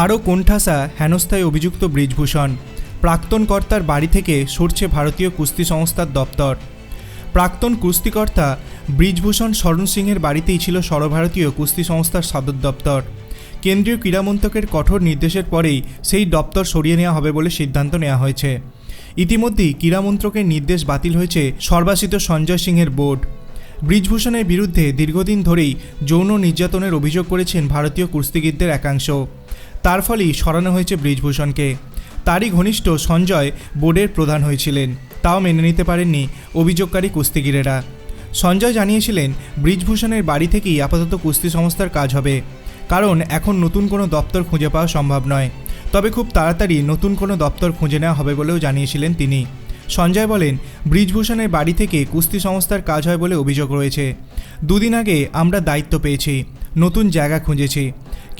আরও কোণঠাসা হেনস্থায় অভিযুক্ত ব্রিজভূষণ। প্রাক্তন কর্তার বাড়ি থেকে সরছে ভারতীয় কুস্তি সংস্থার দপ্তর। প্রাক্তন কুস্তিকর্তা ব্রিজভূষণ শরণ সিংয়ের বাড়িতেই ছিল সর্বভারতীয় কুস্তি সংস্থার সদর দপ্তর। কেন্দ্রীয় ক্রীড়ামন্ত্রকের কঠোর নির্দেশের পরেই সেই দপ্তর সরিয়ে নেওয়া হবে বলে সিদ্ধান্ত নেওয়া হয়েছে। ইতিমধ্যেই ক্রীড়ামন্ত্রকের নির্দেশ বাতিল হয়েছে সর্বাসিত সঞ্জয় সিংয়ের বোর্ড। ব্রিজভূষণের বিরুদ্ধে দীর্ঘদিন ধরেই যৌন নির্যাতনের অভিযোগ করেছেন ভারতীয় কুস্তিগীরদের একাংশ। তার ফলেই সরানো হয়েছে ব্রিজভূষণকে। তারই ঘনিষ্ঠ সঞ্জয় বোর্ডের প্রধান হয়েছিলেন। তাও মেনে নিতে পারেননি অভিযোগকারী কুস্তিগিরেরা। সঞ্জয় জানিয়েছিলেন, ব্রিজভূষণের বাড়ি থেকেই আপাতত কুস্তি সংস্থার কাজ হবে। কারণ এখন নতুন কোনো দপ্তর খুঁজে পাওয়া সম্ভব নয়। তবে খুব তাড়াতাড়ি নতুন কোনো দপ্তর খুঁজে নেওয়া হবে বলেও জানিয়েছিলেন তিনি। সঞ্জয় বলেন, ব্রিজভূষণের বাড়ি থেকে কুস্তি সংস্থার কাজ হয় বলে অভিযোগ রয়েছে। দুদিন আগে আমরা দায়িত্ব পেয়েছি। নতুন জায়গা খুঁজেছি।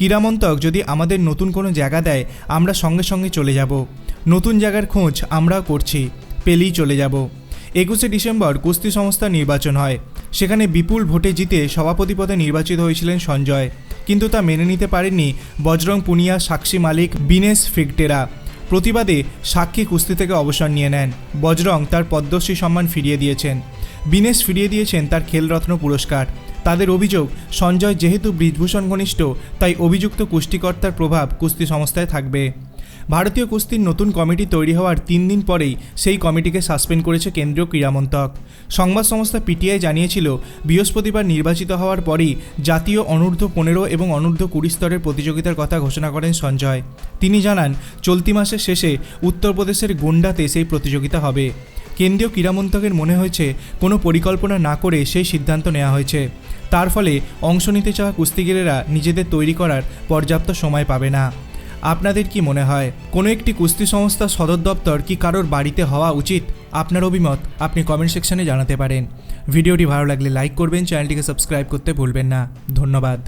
ক্রীড়ামন্তক যদি আমাদের নতুন কোনো জায়গা দেয়, আমরা সঙ্গে সঙ্গে চলে যাব। নতুন জায়গার খোঁজ আমরাও করছি, পেলেই চলে যাব। একুশে ডিসেম্বর কুস্তি সংস্থার নির্বাচন হয়। সেখানে বিপুল ভোটে জিতে সভাপতি পদে নির্বাচিত হয়েছিলেন সঞ্জয়। কিন্তু তা মেনে নিতে পারেননি বজরং পুনিয়া, সাক্ষী মালিক, বিনেশ ফিগটেরা। প্রতিবাদে সাক্ষী কুস্তি থেকে অবসর নিয়ে নেন। বজরং তার পদ্মশ্রী সম্মান ফিরিয়ে দিয়েছেন। বিনেশ ফিরিয়ে দিয়েছেন তার খেলরত্ন পুরস্কার। তাদের অভিযোগ, সঞ্জয় যেহেতু ব্রিজভূষণ ঘনিষ্ঠ, তাই অভিযুক্ত কুস্তিকর্তার প্রভাব কুস্তি সংস্থায় থাকবে। ভারতীয় কুস্তির নতুন কমিটি তৈরি হওয়ার তিন দিন পরেই সেই কমিটিকে সাসপেন্ড করেছে কেন্দ্রীয় ক্রীড়ামন্ত্রক। সংবাদ সংস্থা পিটিআই জানিয়েছিল, বৃহস্পতিবার নির্বাচিত হওয়ার পরই জাতীয় অনূর্ধ্ব পনেরো এবং অনূর্ধ্ব কুড়ি স্তরের প্রতিযোগিতার কথা ঘোষণা করেন সঞ্জয়। তিনি জানান, চলতি মাসের শেষে উত্তরপ্রদেশের গোন্ডাতে সেই প্রতিযোগিতা হবে। কেন্দ্রীয় ক্রীড়ামন্ত্রকের মনে হয়েছে, কোনো পরিকল্পনা না করে সেই সিদ্ধান্ত নেওয়া হয়েছে। তার ফলে অংশ নিতে চাওয়া কুস্তিগিরেরা নিজেদের তৈরি করার পর্যাপ্ত সময় পাবে না। আপনাদের কি মনে হয়, কোনো একটি কুস্তি সংস্থা সদর দপ্তর কি কারোর বাড়িতে হওয়া উচিত? আপনার অভিমত আপনি কমেন্ট সেকশনে জানাতে পারেন। ভিডিওটি ভালো লাগলে লাইক করবেন, চ্যানেলটিকে সাবস্ক্রাইব করতে ভুলবেন না। ধন্যবাদ।